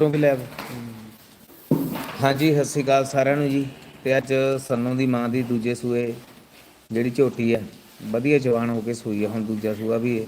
ਵੀ lab ਹਾਂਜੀ, ਸਤਿ ਸ਼੍ਰੀ ਅਕਾਲ ਸਾਰਿਆਂ ਨੂੰ ਜੀ। ਤੇ ਅੱਜ ਸੰਨੂ ਦੀ ਮਾਂ ਦੀ ਦੂਜੇ ਸੂਏ ਜਿਹੜੀ ਝੋਟੀ ਹੈ ਵਧੀਆ ਜਵਾਨ ਹੋ ਕੇ ਸੂਈ ਹੈ ਹੁਣ ਦੂਜਾ ਸੂਆ ਵੀ ਹੈ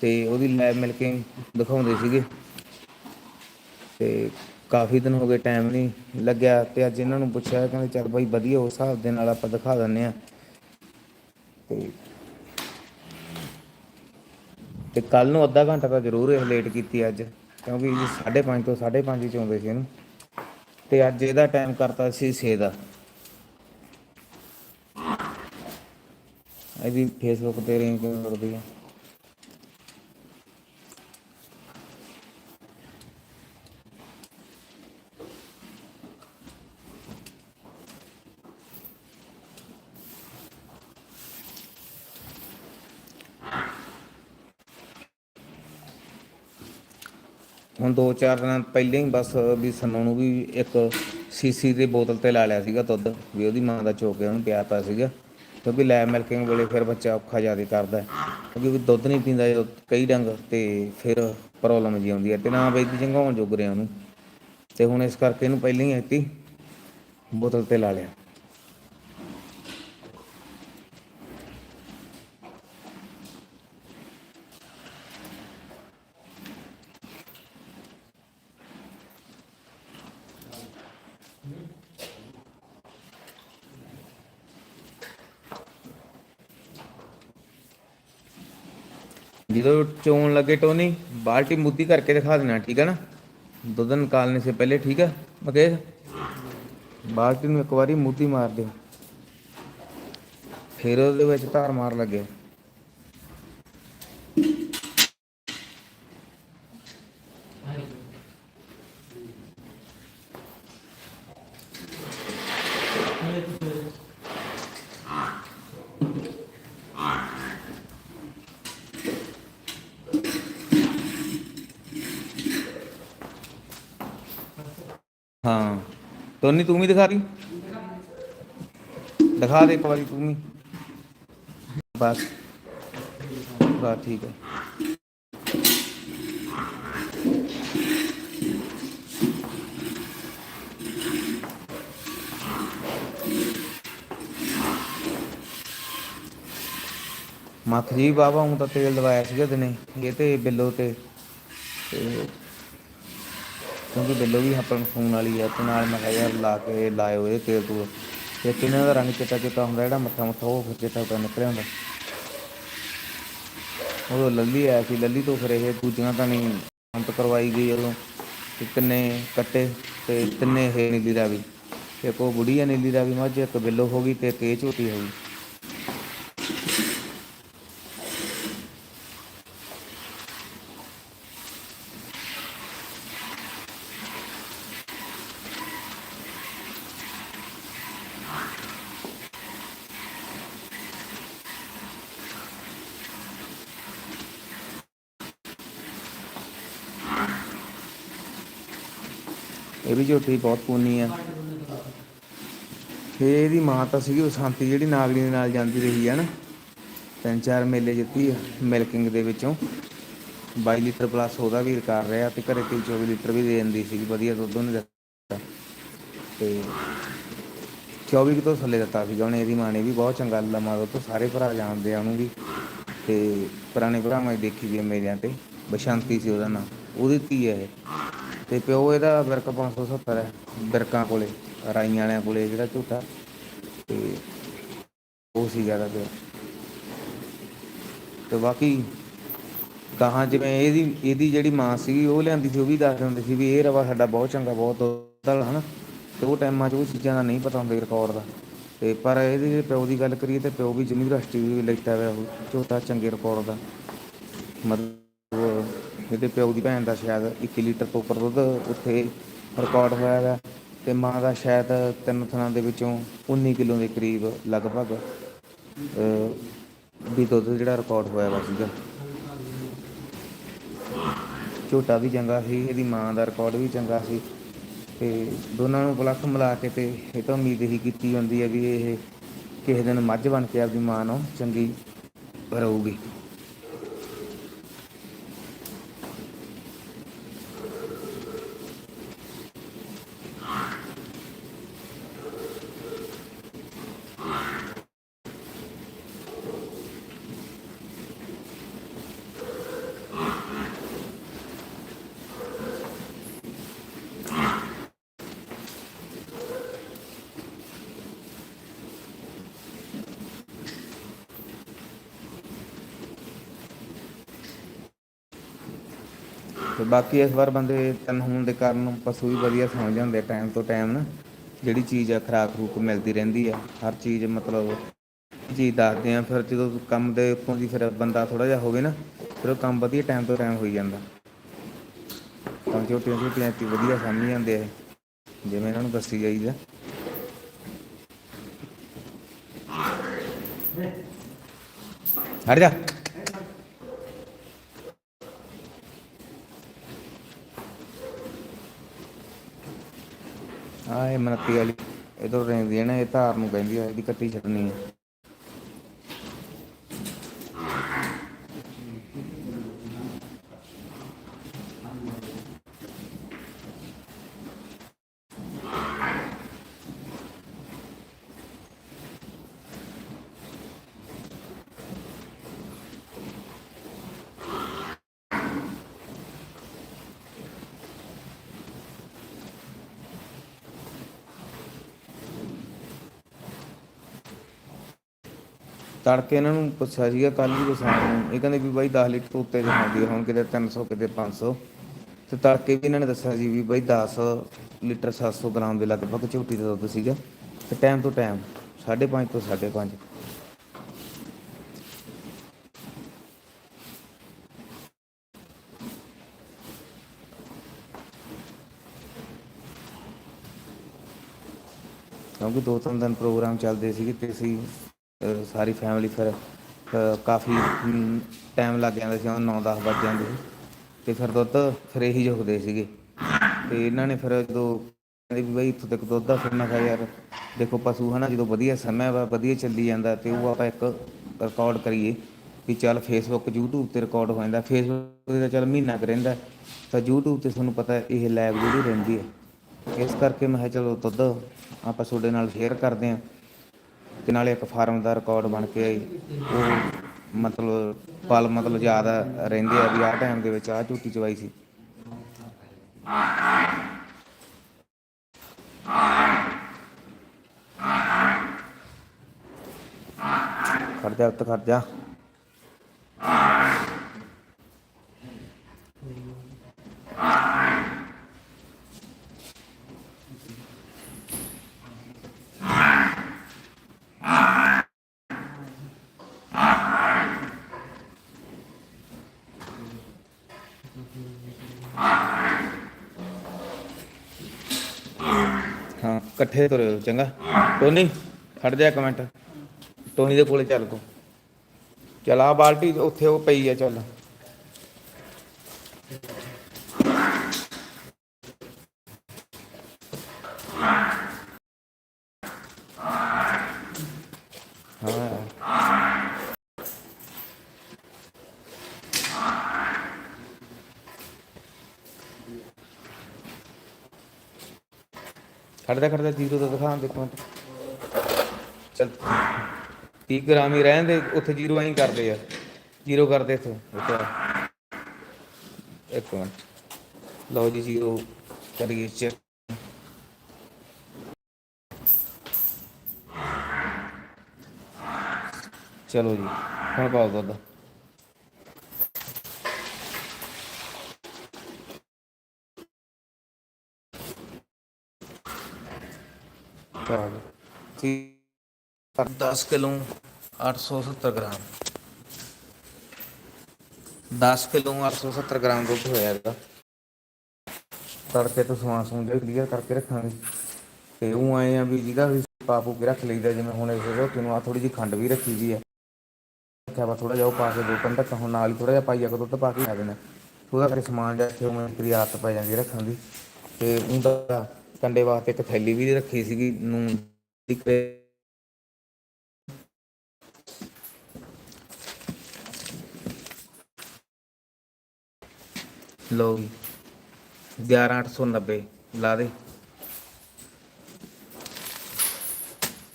ਤੇ ਉਹਦੀ ਲੈਬ ਮਿਲ ਕੇ ਦਿਖਾਉਂਦੇ ਸੀਗੇ। ਤੇ ਕਾਫੀ ਦਿਨ ਹੋ ਗਏ ਟਾਈਮ ਨਹੀਂ ਲੱਗਿਆ ਤੇ ਅੱਜ ਇਹਨਾਂ ਨੂੰ ਪੁੱਛਿਆ, ਕਹਿੰਦੇ ਚੱਲ ਬਾਈ ਵਧੀਆ ਉਸ ਹਿਸਾਬ ਦੇ ਨਾਲ ਆਪਾਂ ਦਿਖਾ ਦਿੰਨੇ ਆ ਤੇ ਤੇ ਕੱਲ ਨੂੰ ਅੱਧਾ ਘੰਟਾ ਤਾਂ ਜ਼ਰੂਰ ਇਹ ਲੇਟ ਕੀਤੀ ਅੱਜ। ਕਿਉਂਕਿ 5:30 ਤੋਂ 5:30 ਚ ਆਉਂਦੇ ਸੀ ਇਹਨੂੰ। ਤੇ ਅੱਜ ਇਹਦਾ ਟਾਈਮ ਕਰਤਾ ਸੀ 6 ਦਾ। ਇਹਦੀ ਫੇਸਬੁੱਕ ਤੇ ਰੇਂਜ ਕਰਦੀ ਲੱਗਦੀ ਹੈ ਹੁਣ ਦੋ ਚਾਰ ਦਿਨ ਪਹਿਲਾਂ ਹੀ ਬਸ ਵੀ ਸੰਨੂ ਨੂੰ ਵੀ ਇੱਕ ਸੀਸੀ ਦੀ ਬੋਤਲ ਤੇ ਲਾ ਲਿਆ ਸੀਗਾ ਦੁੱਧ, ਵੀ ਉਹਦੀ ਮਾਂ ਦਾ ਚੋਕੇ ਉਹਨੂੰ ਪਿਆ ਪਿਆ ਸੀਗਾ। ਕਿਉਂਕਿ ਲੈ ਮਿਲਕਿੰਗ ਵੇਲੇ ਫਿਰ ਬੱਚਾ ਔਖਾ ਜ਼ਿਆਦਾ ਕਰਦਾ ਹੈ। ਕਿਉਂਕਿ ਵੀ ਦੁੱਧ ਨਹੀਂ ਪੀਂਦਾ ਜਦੋਂ ਕਈ ਡੰਗ ਤੇ ਫਿਰ ਪ੍ਰੋਬਲਮ ਜੀ ਆਉਂਦੀ ਹੈ ਤੇ ਨਾ ਬਈ ਚੰਗਾਉਣ ਜੋਗ ਰਿਹਾ ਉਹਨੂੰ। ਤੇ ਹੁਣ ਇਸ ਕਰਕੇ ਇਹਨੂੰ ਪਹਿਲਾਂ ਹੀ ਐਤੀ ਬੋਤਲ ਤੇ ਲਾ ਲਿਆ। ਜਦੋਂ ਚੋਣ ਲੱਗੇ ਟੋਨੀ, ਬਾਲਟੀ ਮੁੱਦੀ ਕਰਕੇ ਦਿਖਾ ਦੇਣਾ, ਠੀਕ ਹੈ ਨਾ? ਦੁੱਧ ਨਿਕਾਲਣੇ ਸੇ ਪਹਿਲੇ, ਠੀਕ ਹੈ ਮਕੇਸ਼? ਬਾਲਟੀ ਨੂੰ ਇੱਕ ਵਾਰੀ ਮੁੱਦੀ ਮਾਰ ਦਿਓ। ਫਿਰ ਉਹਦੇ ਵਿੱਚ ਧਾਰ ਮਾਰ ਲੱਗੇ। ਹਾਂ। ਟੋਨੀ ਤੂੰ ਵੀ ਦਿਖਾ ਰਹੀ ਦਿਖਾ ਦੇ ਇੱਕ ਵਾਰੀ ਤੂੰ ਵੀ। ਬਸ। ਬਸ ਠੀਕ ਹੈ। ਮੱਖ ਜੀ ਬਾਬਾ ਹੁਣ ਤਾਂ ਤੇਲ ਲਵਾਇਆ ਸੀਗਾ ਦਿਨੇ ਇਹ ਤੇ ਬਿੱਲੋ ਤੇ ਕਿਉਂਕਿ ਬਿੱਲੋ ਵੀ ਆਪਾਂ ਨੂੰ ਫੋਨ ਵਾਲੀ ਆ, ਤੇ ਨਾਲ ਮੈਂ ਕਿਹਾ ਯਾਰ ਲਾ ਕੇ ਲਾਇਓ ਇਹ ਤੇਲ ਤੂਲ। ਤੇ ਕਿੰਨਾ ਦਾ ਰੰਗ ਚਿੱਟਾ ਚਿੱਟਾ ਹੁੰਦਾ, ਜਿਹੜਾ ਮੱਥਾ ਮੱਥਾ ਉਹ ਫਿਰ ਚਿੱਟਾ ਤਾਂ ਨਿਕਲਿਆ ਹੁੰਦਾ। ਉਹ ਲੱਲੀ ਆਇਆ ਸੀ, ਲੱਲੀ ਤੋਂ ਫਿਰ ਇਹ ਦੂਜੀਆਂ ਤਾਂ ਨਹੀਂ, ਪੰਪ ਕਰਵਾਈ ਗਈ ਉਦੋਂ। ਤਿੰਨੇ ਕੱਟੇ, ਤੇ ਤਿੰਨੇ ਇਹ ਨੀਲੀ ਦਾ ਵੀ। ਇੱਕ ਉਹ ਬੁੜੀ ਆ ਨੀਲੀ ਦਾ ਵੀ, ਮੱਝ ਇੱਕ ਬਿੱਲੋ ਹੋ ਗਈ, ਤੇ ਇੱਕ ਇਹ ਝੋਟੀ ਹੋ ਗਈ। ਇਹ ਵੀ ਝੋਟੀ ਬਹੁਤ ਪੂਨੀ ਆ। ਤੇ ਇਹਦੀ ਮਾਂ ਤਾਂ ਸੀਗੀ ਉਹ ਜਿਹੜੀ ਨਾਗਲੀ ਦੇ ਨਾਲ ਜਾਂਦੀ ਰਹੀ ਹੈ ਨਾ। ਤਿੰਨ ਚਾਰ ਮੇਲੇ ਜਿੱਤੀ ਆ, ਮਿਲਕਿੰਗ ਦੇ ਵਿੱਚੋਂ। 22 ਲੀਟਰ ਪਲੱਸ ਉਹਦਾ ਵੀ ਰਿਕਾਰਡ ਰਿਹਾ ਤੇ ਘਰੇ 24 ਲੀਟਰ ਵੀ ਦੇ ਦਿੰਦੀ ਸੀਗੀ, ਵਧੀਆ ਦੁੱਧ ਉਹਨੇ ਦਿੱਤਾ। ਤੇ 24 ਕੁ ਤੋਂ ਥੱਲੇ ਦਿੱਤਾ ਸੀਗਾ ਉਹਨੇ, ਇਹਦੀ ਮਾਂ ਨੇ ਵੀ ਬਹੁਤ ਚੰਗਾ ਲੰਮਾ ਦੁੱਧ ਸਾਰੇ ਭਰਾ ਜਾਣਦੇ ਆ ਉਹਨੂੰ ਵੀ। ਤੇ ਪੁਰਾਣੇ ਭਰਾਵਾਂ ਦੇਖੀ ਵੀ ਆ ਮੇਰਿਆਂ ਤੇ, ਬਸ਼ੰਤੀ ਸੀ ਉਹਦਾ ਨਾਂ, ਉਹਦੀ ਧੀ ਹੈ ਇਹ। ਤੇ ਪਿਓ ਇਹਦਾ ਬਿਰਕ 570 ਹੈ, ਬਿਰਕਾਂ ਕੋਲੇ, ਰਾਈਆਂ ਵਾਲਿਆਂ ਕੋਲੇ ਜਿਹੜਾ ਝੂਟਾ ਤੇ ਉਹ ਸੀਗਾ ਦਾ ਪਿਓ। ਤੇ ਬਾਕੀ ਗਾਹਾਂ ਜਿਵੇਂ ਇਹਦੀ ਇਹਦੀ ਜਿਹੜੀ ਮਾਂ ਸੀਗੀ, ਉਹ ਲਿਆਂਦੀ ਸੀ, ਉਹ ਵੀ ਦੱਸ ਦਿੰਦੇ ਸੀ ਵੀ ਇਹ ਰਵਾ ਸਾਡਾ ਬਹੁਤ ਚੰਗਾ, ਬਹੁਤ ਦੁੱਧ ਵਾਲਾ, ਹਨਾ? ਤੇ ਉਹ ਟਾਈਮਾਂ 'ਚ ਉਹ ਚੀਜ਼ਾਂ ਦਾ ਨਹੀਂ ਪਤਾ ਹੁੰਦਾ ਰਿਕਾਰਡ ਦਾ। ਤੇ ਪਰ ਇਹਦੇ ਪਿਓ ਦੀ ਗੱਲ ਕਰੀਏ ਤੇ ਪਿਓ ਵੀ ਯੂਨੀਵਰਸਿਟੀ ਵੀ ਲੈਤਾ ਹੋਇਆ ਉਹ ਝੋਟਾ ਚੰਗੇ ਰਿਕਾਰਡ ਦਾ। ਮਤਲਬ ਇਹਦੇ ਪਿਓ ਦੀ ਭੈਣ ਦਾ ਸ਼ਾਇਦ 21 ਲੀਟਰ ਤੋਂ ਉੱਪਰ ਦੁੱਧ ਉੱਥੇ ਰਿਕਾਰਡ ਹੋਇਆ ਹੈ ਤੇ ਮਾਂ ਦਾ ਸ਼ਾਇਦ ਤਿੰਨ ਥਣਾਂ ਦੇ ਵਿੱਚੋਂ 19 ਕਿਲੋ ਦੇ ਕਰੀਬ ਲਗਭਗ ਵੀ ਦੁੱਧ ਜਿਹੜਾ ਰਿਕਾਰਡ ਹੋਇਆ ਵਾ ਸੀਗਾ। ਝੋਟਾ ਵੀ ਚੰਗਾ ਸੀ, ਇਹਦੀ ਮਾਂ ਦਾ ਰਿਕਾਰਡ ਵੀ ਚੰਗਾ ਸੀ ਤੇ ਦੋਨਾਂ ਨੂੰ ਪਲੱਸ ਮਿਲਾ ਕੇ ਤੇ ਇਹ ਤਾਂ ਉਮੀਦ ਹੀ ਕੀਤੀ ਹੁੰਦੀ ਹੈ ਵੀ ਇਹ ਕਿਸੇ ਦਿਨ ਮੱਝ ਬਣ ਕੇ ਆਪਦੀ ਮਾਂ ਨੂੰ ਚੰਗੀ ਰਹੂਗੀ। ਤੇ ਬਾਕੀ ਇਸ ਵਾਰ ਬੰਦੇ ਤਿੰਨ ਹੋਣ ਦੇ ਕਾਰਨ ਪਸ਼ੂ ਵੀ ਵਧੀਆ ਸੌਂ ਜਾਂਦੇ ਟਾਈਮ ਤੋਂ ਟਾਈਮ ਨਾ। ਜਿਹੜੀ ਚੀਜ਼ ਆ ਖਰਾਕ ਖਰੂਕ ਮਿਲਦੀ ਰਹਿੰਦੀ ਆ, ਹਰ ਚੀਜ਼ ਮਤਲਬ ਚੀਜ਼ ਦੱਸਦੇ ਆ, ਫਿਰ ਜਦੋਂ ਕੰਮ ਦੇ ਉੱਤੋਂ ਦੀ ਫਿਰ ਬੰਦਾ ਥੋੜਾ ਜਿਹਾ ਹੋਵੇ ਨਾ, ਫਿਰ ਉਹ ਕੰਮ ਵਧੀਆ ਟਾਈਮ ਤੋਂ ਟਾਈਮ ਹੋਈ ਜਾਂਦਾ। ਤਾਂ ਛੋਟੀਆਂ ਛੋਟੀਆਂ ਤੇ ਵਧੀਆ ਸਾਂਭੀ ਜਾਂਦੇ ਆ ਜਿਵੇਂ ਇਹਨਾਂ ਨੂੰ ਦੱਸੀ ਜਾਈਦਾ ਹਟ ਜਾ। ਆ ਇਹ ਮਨੱਤੀ ਵਾਲੀ ਇਧਰ ਰਹਿੰਦੀ ਹੈ ਨਾ, ਇਹ ਧਾਰ ਨੂੰ ਕਹਿੰਦੀ ਆ, ਇਹਦੀ ਕੱਟੀ ਛੱਡਣੀ ਹੈ ਤੜਕੇ ਇਹਨਾਂ ਨੂੰ ਪੁੱਛਿਆ ਸੀਗਾ ਕੱਲ ਵੀ ਬਸਾਰ ਨੂੰ। ਇਹ ਕਹਿੰਦੇ ਵੀ ਬਾਈ 10 ਲੀਟਰ ਤੋਂ ਉੱਤੇ ਜਾਂਦੀ ਹੁਣ ਕਿਤੇ 300 ਕਿਤੇ 500 ਤੇ ਤੜਕੇ ਵੀ ਇਹਨਾਂ ਨੇ ਦੱਸਿਆ ਸੀ ਵੀ ਬਾਈ 10 ਲੀਟਰ 700 ਗ੍ਰਾਮ ਦੇ ਲਗਭਗ ਝੋਟੀ ਦਾ ਦੁੱਧ ਸੀਗਾ। ਤੇ ਟਾਈਮ ਤੋਂ ਟਾਈਮ 5.5 ਤੋਂ 5.5 ਕਿਉਂਕਿ ਦੋ ਤਿੰਨ ਦਿਨ ਪ੍ਰੋਗਰਾਮ ਚੱਲਦੇ ਸੀਗੇ ਤੇ ਅਸੀਂ ਸਾਰੀ ਫੈਮਿਲੀ ਫਿਰ ਅਹ, ਕਾਫੀ ਟਾਈਮ ਲੱਗ ਜਾਂਦਾ ਸੀ 9-10 ਵੱਜ ਜਾਂਦੇ ਸੀ ਤੇ ਫਿਰ ਦੁੱਧ ਫਿਰ ਇਹੀ ਜੁਗਦੇ ਸੀਗੇ। ਤੇ ਇਹਨਾਂ ਨੇ ਫਿਰ ਜਦੋਂ ਕਹਿੰਦੇ ਵੀ ਬਈ ਇੱਥੋਂ ਤੱਕ ਦੁੱਧ ਦਾ ਫਿਰ ਮੈਂ ਕਿਹਾ ਯਾਰ ਦੇਖੋ ਪਸ਼ੂ ਹਨਾ ਜਦੋਂ ਵਧੀਆ ਸਮਾਂ ਵਾ ਵਧੀਆ ਚੱਲੀ ਜਾਂਦਾ ਤੇ ਉਹ ਆਪਾਂ ਇੱਕ ਰਿਕਾਰਡ ਕਰੀਏ ਵੀ ਚੱਲ ਫੇਸਬੁੱਕ YouTube ਤੇ ਰਿਕਾਰਡ ਹੋ ਜਾਂਦਾ। ਫੇਸਬੁੱਕ ਤੇ ਤਾਂ ਚੱਲ ਮਹੀਨਾ ਕੁ ਰਹਿੰਦਾ। ਤਾਂ YouTube ਤੇ ਤੁਹਾਨੂੰ ਪਤਾ ਇਹ ਲਾਈਵ ਜਿਹੜੀ ਰਹਿੰਦੀ ਹੈ। ਇਸ ਕਰਕੇ ਮੈਂ ਕਿਹਾ ਚਲੋ ਦੁੱਧ ਆਪਾਂ ਤੁਹਾਡੇ ਨਾਲ ਸ਼ੇਅਰ ਕਰਦੇ ਹਾਂ। ਤੇ ਨਾਲੇ ਇੱਕ ਫਾਰਮ ਦਾ ਰਿਕਾਰਡ ਬਣ ਕੇ ਉਹ ਮਤਲਬ ਪਲ ਮਤਲਬ ਯਾਦ ਰਹਿੰਦੇ ਆ ਵੀ ਆਹ ਟਾਈਮ ਦੇ ਵਿੱਚ ਆਹ ਝੂਟੀ ਚਵਾਈ ਸੀ। ਖੜ ਉੱਤ ਉੱਤੇ ਖੜ ਜਾ ਹਾਂ ਇਕੱਠੇ ਤੁਰਿਓ ਚੰਗਾ। ਟੋਨੀ, ਖੜ ਜਾ ਇੱਕ ਮਿੰਟ। ਟੋਨੀ ਦੇ ਕੋਲੇ ਚੱਲ ਤੂੰ। ਚੱਲ ਆ ਬਾਲਟੀ ਉੱਥੇ ਉਹ ਪਈ ਆ, ਚੱਲ ਹਾਂ ਖੜਦਾ ਖੜਦਾ ਜ਼ੀਰੋ ਦਾ ਦਿਖਾਉਣ ਦੇ ਪੁਆਇੰਟ ਚਲ 30 ਗ੍ਰਾਮ ਹੀ ਰਹਿਣ ਦੇ, ਉੱਥੇ ਜ਼ੀਰੋ ਐਂ ਕਰਦੇ ਆ। ਜ਼ੀਰੋ ਕਰਦੇ ਇੱਥੇ ਇੱਕ ਮਿੰਟ। ਲਓ ਜੀ, ਜ਼ੀਰੋ ਕਰੀਏ ਚੈੱਕ ਚਲੋ ਜੀ, ਹੁਣ ਪਾਓ ਦੁੱਧ। ਚਲੋ ਠੀਕ 10 ਕਿਲੋ 870 ਗ੍ਰਾਮ। 10 ਕਿਲੋ 870 ਗ੍ਰਾਮ ਦੁੱਧ ਹੋਇਆ ਇਹਦਾ। ਤੜਕੇ ਤੋਂ ਸਮਾਨ ਸਮੂਨ ਜਿਹਾ ਕਲੀਅਰ ਕਰਕੇ ਰੱਖਾਂਗੇ। ਤੇ ਉਹ ਆਏ ਆ ਵੀ ਜਿਹਦਾ ਵੀ ਪਾਪੂ ਕੇ ਰੱਖ ਲਈਦਾ, ਜਿਵੇਂ ਹੁਣ ਇਸ ਰੋਟੀ ਨੂੰ ਆ ਥੋੜੀ ਜਿਹੀ ਖੰਡ ਵੀ ਰੱਖੀ ਦੀ ਆ। ਰੱਖਿਆ ਵਾ ਥੋੜਾ ਜਿਹਾ, ਉਹ ਪਾ ਕੇ ਦੋ ਤਿੰਨ ਢੱਕਾ ਹੁਣ ਨਾਲ ਹੀ ਥੋੜਾ ਜਿਹਾ ਪਾਈਆ ਕੋ ਦੁੱਧ ਪਾ ਕੇ ਆ। ਦੇਣਾ ਉਹਦਾ ਕਰਕੇ ਸਮਾਨ ਜਿਹਾ ਇੱਥੇ ਉਵੇਂ ਤੇਰੀ ਆਦਤ ਪੈ ਜਾਂਦੀ ਰੱਖਣ ਦੀ। ਤੇ ਉਹਦਾ ਕੰਡੇ ਵਾਸਤੇ ਇੱਕ ਥੈਲੀ ਵੀ ਰੱਖੀ ਸੀਗੀ ਨੂੰ ਦੀ ਕਰੇ- ਲਓ ਜੀ 11890 ਲਾ ਦੇ।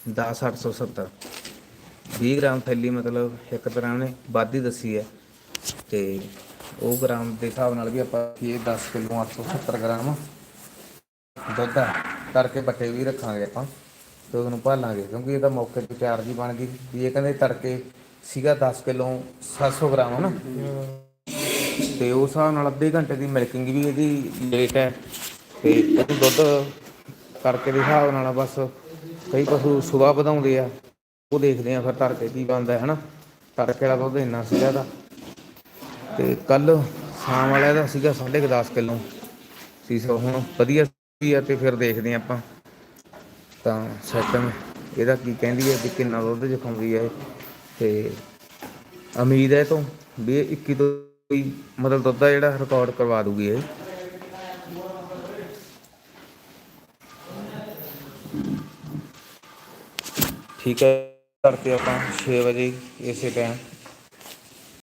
10870 20 ਗ੍ਰਾਮ ਥੈਲੀ ਮਤਲਬ ਇੱਕ ਤਰ੍ਹਾਂ ਨੇ ਵਾਧੀ ਦੱਸੀ ਹੈ। ਤੇ ਉਹ ਗ੍ਰਾਮ ਦੇ ਹਿਸਾਬ ਨਾਲ ਵੀ ਆਪਾਂ ਇਹ 10 ਕਿਲੋ 870 ਗ੍ਰਾਮ। ਦੁੱਧ ਆ, ਤੜਕੇ ਪੱਟੇ ਵੀ ਰੱਖਾਂਗੇ ਆਪਾਂ, ਤੇ ਉਹਨੂੰ ਭਾਲਾਂਗੇ, ਕਿਉਂਕਿ ਇਹਦਾ ਮੌਕੇ ਤੇ ਚਾਰਜ ਜੀ ਬਣ ਗਈ। ਵੀ ਇਹ ਕਹਿੰਦੇ ਤੜਕੇ ਸੀਗਾ 10 ਕਿਲੋ 700 ਗ੍ਰਾਮ ਹਨਾ। ਤੇ ਉਸ ਹਿਸਾਬ ਨਾਲ ਅੱਧੇ ਘੰਟੇ ਦੀ ਮਿਲਕਿੰਗ ਵੀ ਇਹਦੀ ਲੇਟ ਹੈ। ਤੇ ਇਹਨੂੰ ਦੁੱਧ ਕਰਕੇ ਦੇ ਹਿਸਾਬ ਨਾਲ ਬਸ ਕਈ ਪਸ਼ੂ ਸੁਬਾਹ ਵਧਾਉਂਦੇ ਆ, ਉਹ ਦੇਖਦੇ ਆ ਫਿਰ ਤੜਕੇ ਕੀ ਬਣਦਾ ਹੈ ਹਨਾ। ਤੜਕੇ ਵਾਲਾ ਦੁੱਧ ਇੰਨਾ ਸੀਗਾ ਇਹਦਾ। ਤੇ ਕੱਲ ਸ਼ਾਮ ਵਾਲਾ ਦਾ ਸੀਗਾ 10.5 ਕਿਲੋ। ਸੀ ਸੋ ਹੁਣ ਵਧੀਆ ਸੀ ਆ ਤੇ ਫਿਰ ਦੇਖਦੇ ਆ ਆਪਾਂ। ਤਾਂ ਸੈਟਮ ਇਹਦਾ ਕੀ ਕਹਿੰਦੀ ਹੈ ਕਿ ਕਿੰਨਾ ਦੁੱਧ ਜਖਾਉਂਦੀ ਹੈ ਤੇ ਉਮੀਦ ਹੈ ਤੋਂ ਵੀ 21 ਤੋਂ ਹੀ ਮਤਲਬ ਦੁੱਧ ਦਾ ਜਿਹੜਾ ਰਿਕਾਰਡ ਕਰਵਾ ਦੂਗੀ ਇਹ। ਠੀਕ ਹੈ ਕਰਕੇ ਆਪਾਂ 6 ਵਜੇ ਇਸੇ ਟਾਈਮ